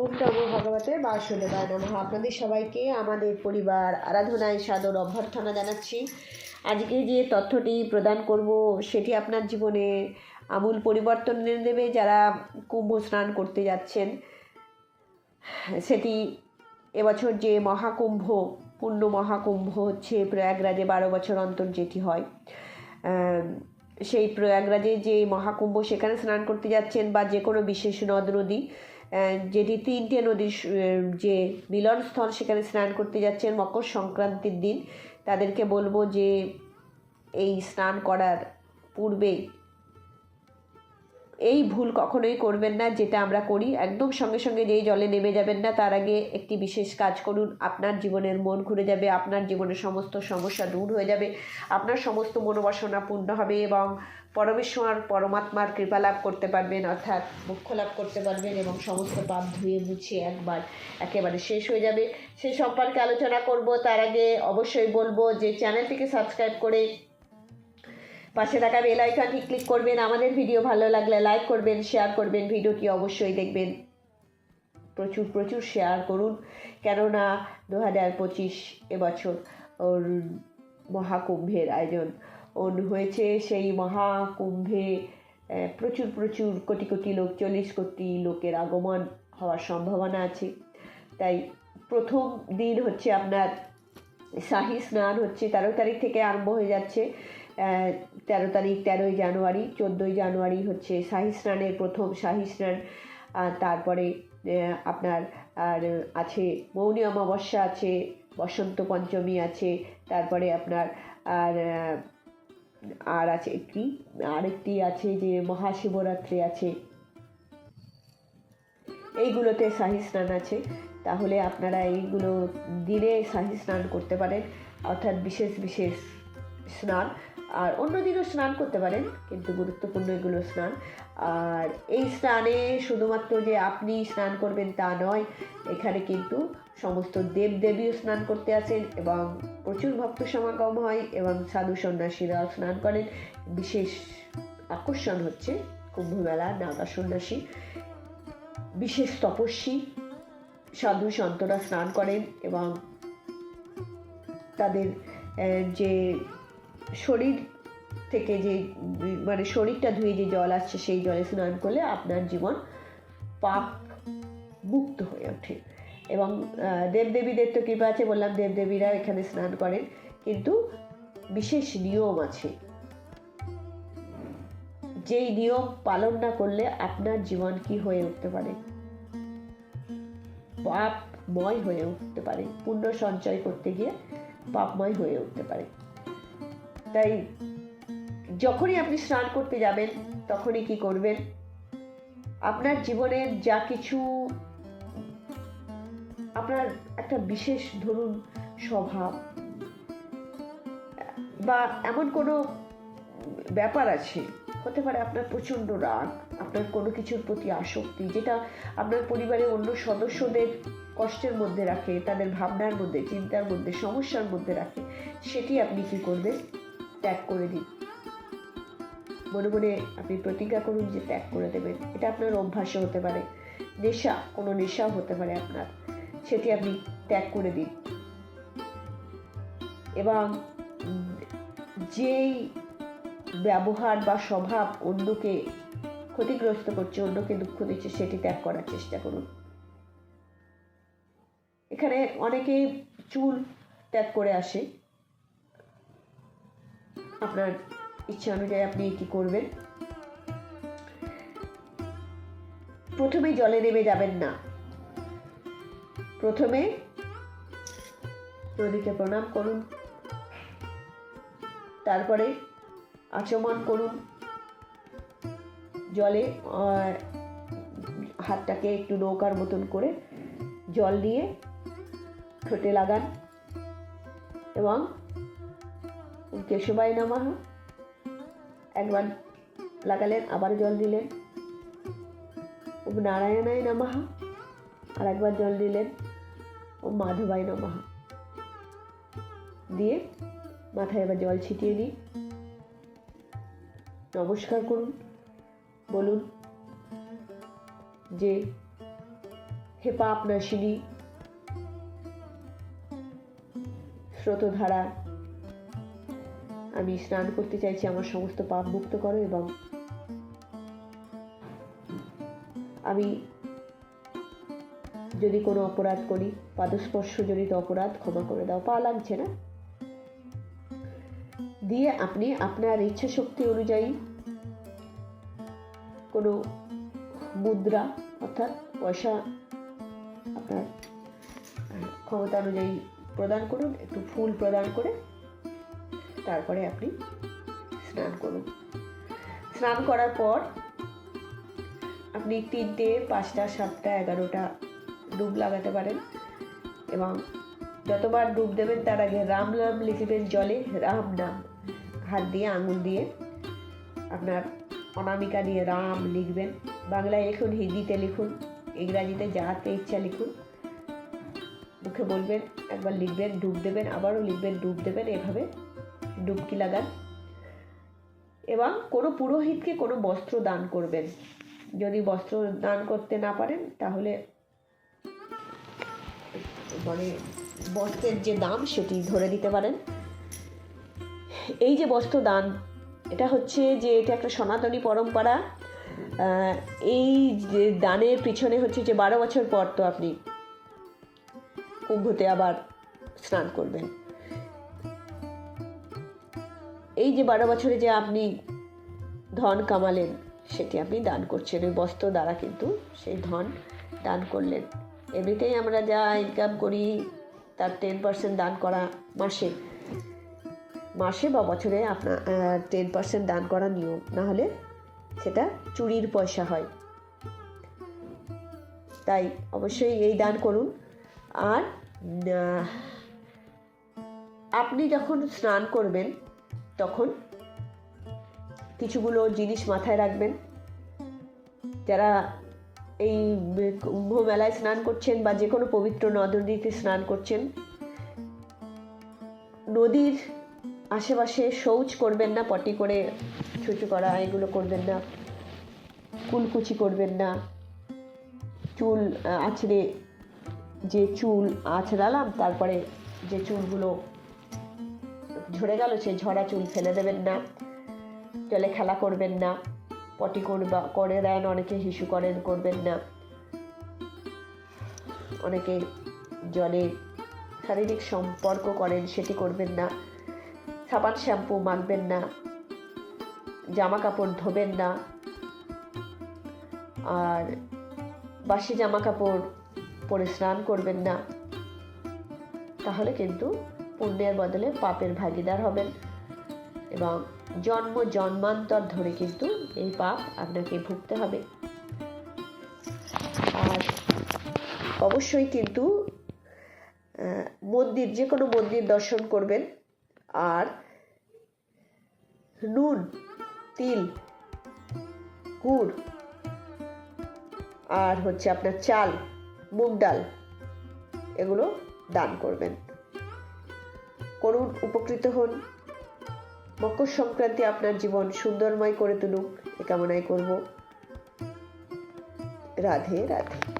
ওম নমো ভগবতে বাসুদেবায় নমঃ। আপনাদের সবাইকে আমাদের পরিবার আরাধনায় সাদর অভ্যর্থনা জানাচ্ছি। আজকে যে তথ্যটি প্রদান করব, সেটি আপনার জীবনে আমূল পরিবর্তন এনে দেবে যারা কুম্ভ স্নান করতে যাচ্ছেন। সেটি এবছর যে মহাকুম্ভ পূর্ণ মহাকুম্ভ হচ্ছে প্রয়াগরাজে বারো বছর অন্তর যেটি হয়। সেই প্রয়াগরাজে যে মহাকুম্ভ, সেখানে স্নান করতে যাচ্ছেন বা যে কোনো বিশেষ নদ, নদী যেটি তিনটে নদীর যে মিলন স্থল সেখানে স্নান করতে যাচ্ছেন মকর সংক্রান্তির দিন, তাদেরকে বলব যে এই স্নান করার পূর্বে এই ভুল কখনোই করবেন না, যেটা আমরা করি। একদম সঙ্গে সঙ্গে যেই জলে নেমে যাবেন না, তার আগে একটি বিশেষ কাজ করুন। আপনার জীবনের মন ঘুরে যাবে, আপনার জীবনের সমস্ত সমস্যা দূর হয়ে যাবে, আপনার সমস্ত মনোবাসনা পূর্ণ হবে এবং পরমেশ্বর, পরমাত্মার কৃপা লাভ করতে পারবেন, অর্থাৎ মুখ্য লাভ করতে পারবেন এবং সমস্ত পাপ ধুয়ে মুছে একবার একেবারে শেষ হয়ে যাবে। সে সম্পর্কে আলোচনা করব, তার আগে অবশ্যই বলব যে চ্যানেলটিকে সাবস্ক্রাইব করে পাশে থাকা বেল আইকনটি ক্লিক করবেন। আমাদের ভিডিও ভালো লাগলে লাইক করবেন শেয়ার করবেন। ভিডিওটি অবশ্যই দেখবেন। প্রচুর প্রচুর শেয়ার করুন। কেননা দু হাজার পঁচিশ এবছর ওর মহাকুম্ভের আয়োজন। হয়েছে সেই মহাকুম্ভে প্রচুর প্রচুর কোটি কোটি লোক, চল্লিশ কোটি লোকের আগমন হওয়ার সম্ভাবনা আছে। তাই প্রথম দিন হচ্ছে আপনার শাহী স্নান হচ্ছে, তেরো তারিখ থেকে আরম্ভ হয়ে যাচ্ছে। তেরো তারিখ, তেরোই জানুয়ারি, চোদ্দোই জানুয়ারি হচ্ছে শাহী স্নানের প্রথম শাহী স্নান। তারপরে আপনার আর আছে মৌনী অমাবস্যা আছে, বসন্ত পঞ্চমী আছে, তারপরে আপনার আর আর আছে কি আরেকটি আছে যে মহাশিবরাত্রি আছে। এইগুলোতে শাহী স্নান আছে। তাহলে আপনারা এইগুলো দিনে শাহী স্নান করতে পারেন। অর্থাৎ বিশেষ বিশেষ স্নান। আর অন্য দিনও স্নান করতে পারেন, কিন্তু গুরুত্বপূর্ণ এগুলো স্নান। আর এই স্নানে শুধুমাত্র যে আপনি স্নান করবেন তা নয়, এখানে কিন্তু সমস্ত দেবদেবীও স্নান করতে আসেন এবং প্রচুর ভক্ত সমাগম হয় এবং সাধু সন্ন্যাসীরাও স্নান করেন। বিশেষ আকর্ষণ হচ্ছে কুম্ভমেলা, নাগা সন্ন্যাসী, বিশেষ তপস্বী, সাধু সন্তরা স্নান করেন এবং তাদের যে শরীর থেকে যে মানে শরীরটা ধুয়ে যে জল আসছে, সেই জলে স্নান করলে আপনার জীবন পাপ মুক্ত হয়ে ওঠে। এবং দেবদেবীদের তো কৃপা আছে, বললাম দেবদেবীরা এখানে স্নান করেন। কিন্তু বিশেষ নিয়ম আছে। যেই নিয়ম পালন না করলে আপনার জীবন কি হয়ে উঠতে পারে? পাপময় হয়ে উঠতে পারে। পুণ্য সঞ্চয় করতে গিয়ে পাপময় হয়ে উঠতে পারে। তাই যখনই আপনি স্নান করতে যাবেন, তখনই কি করবেন? আপনার জীবনের যা কিছু আপনার একটা বিশেষ ধরুন স্বভাব বা এমন কোনো ব্যাপার আছে, হতে পারে আপনার প্রচণ্ড রাগ, আপনার কোনো কিছুর প্রতি আসক্তি, যেটা আপনার পরিবারের অন্য সদস্যদের কষ্টের মধ্যে রাখে, তাদের ভাবনার মধ্যে, চিন্তার মধ্যে, সমস্যার মধ্যে রাখে, সেটি আপনি কি করবেন? ত্যাগ করে দিন মনে মনে আপনি প্রতিজ্ঞা করুন যে ত্যাগ করে দেবেন। এটা আপনার অভ্যাসও হতে পারে। নেশা, কোনো নেশাও হতে পারে আপনার। সেটি আপনি ত্যাগ করে দিন। এবং যেই ব্যবহার বা স্বভাব অন্যকে ক্ষতিগ্রস্ত করছে, অন্যকে দুঃখ দিচ্ছে, সেটি ত্যাগ করার চেষ্টা করুন। এখানে অনেকেই চুল ত্যাগ করে আসে। আপনার ইচ্ছা অনুযায়ী আপনি কি করবেন? প্রথমেই জলে নেমে যাবেন না। প্রথমে নদীকে প্রণাম করুন। তারপরে আচমন করুন। জলে হাতটাকে একটু নৌকার মতন করে জল দিয়ে ঠোঁটে লাগান এবং কেশবাই নামাহ। একবার লাগালেন, আবার জল দিলেন। ওম নারায়ণায় নামাহা, আর একবার জল দিলেন ও মাধবাই নামাহা। দিয়ে মাথায় এবার জল ছিটিয়ে দিন নমস্কার করুন, বলুন যে, হে পাপ নাশিনী, স্রোতধারা আমি স্নান করতে চাইছি, আমার সমস্ত পাপ মুক্ত করো এবং আমি যদি কোনো অপরাধ করি, পাদস্পর্শ জনিত অপরাধ ক্ষমা করে দাও। পা লাগছে না? দিয়ে আপনি আপনার ইচ্ছা শক্তি অনুযায়ী কোনো মুদ্রা, অর্থাৎ পয়সা আপনার ক্ষমতা অনুযায়ী প্রদান করুন, একটু ফুল প্রদান করে তারপরে আপনি স্নান করুন। স্নান করার পর আপনি তিনটে, পাঁচটা, সাতটা, এগারোটা ডুব লাগাতে পারেন এবং যতবার ডুব দেবেন তার আগে রাম নাম লিখবেন জলে, রাম নাম। হাত দিয়ে, আঙুল দিয়ে আপনার অনামিকা দিয়ে রাম লিখবেন। বাংলায় লিখুন, হিন্দিতে লিখুন, ইংরাজিতে যাহাতে ইচ্ছা লিখুন। মুখে বলবেন, একবার লিখবেন, ডুব দেবেন, আবারও লিখবেন, ডুব দেবেন, এভাবে ডুবকি লাগান। এবং কোনো পুরোহিতকে কোনো বস্ত্র দান করবেন। যদি বস্ত্র দান করতে না পারেন, তাহলে মানে বস্ত্রের যে দাম, সেটি ধরে দিতে পারেন। এই যে বস্ত্র দান, এটা হচ্ছে যে এটা একটা সনাতনী পরম্পরা। এই যে দানের পিছনে হচ্ছে যে বারো বছর পর তো আপনি কুম্ভতে আবার স্নান করবেন। এই যে বারো বছরে যে আপনি ধন কামালেন, সেটি আপনি দান করছেন। ওই বস্ত্র দ্বারা কিন্তু সেই ধন দান করলেন। এমনিতেই আমরা যা ইনকাম করি, তার টেন পার্সেন্ট দান করা মাসে। মাসে বা বছরে আপনার টেন পার্সেন্ট দান করা নিয়ম। না হলে সেটা চুরির পয়সা হয়। তাই অবশ্যই এই দান করুন। আর আপনি যখন স্নান করবেন তখন কিছুগুলো জিনিস মাথায় রাখবেন। যারা এই কুম্ভ মেলায় স্নান করছেন বা যে কোনো পবিত্র নদ নদীতে স্নান করছেন, নদীর আশেপাশে শৌচ করবেন না, পটি করে ছুচু করা, এগুলো করবেন না, কুলকুচি করবেন না, চুল আঁচড়ে যে চুল আঁচড়ালাম, তারপরে যে চুলগুলো ঝরে গেল, সেই ঝরা চুল ফেলে দেবেন না। জলে খেলা করবেন না। পটি করবা, করে দেন, অনেকে হিসু করেন, করবেন না। অনেকে জলে শারীরিক সম্পর্ক করেন, সেটি করবেন না। সাবান, শ্যাম্পু মাখবেন না। জামা কাপড় ধোবেন না। আর বাসি জামা কাপড় পরে স্নান করবেন না। তাহলে কিন্তু পুণ্যের বদলে পাপের ভাগিদার হবেন। এবং জন্ম জন্মান্তর ধরে কিন্তু এই পাপ আপনাকে ভুগতে হবে। আর অবশ্যই কিন্তু মন্দির, যে কোনো মন্দির দর্শন করবেন। আর নুন, তিল, গুড়, আর হচ্ছে আপনার চাল, মুগ ডাল, এগুলো দান করবেন। করুন উপকৃত হন। মকর সংক্রান্তি আপনার জীবন সুন্দরময় করে তুলুক। এ কামনাই করব। রাধে রাধে।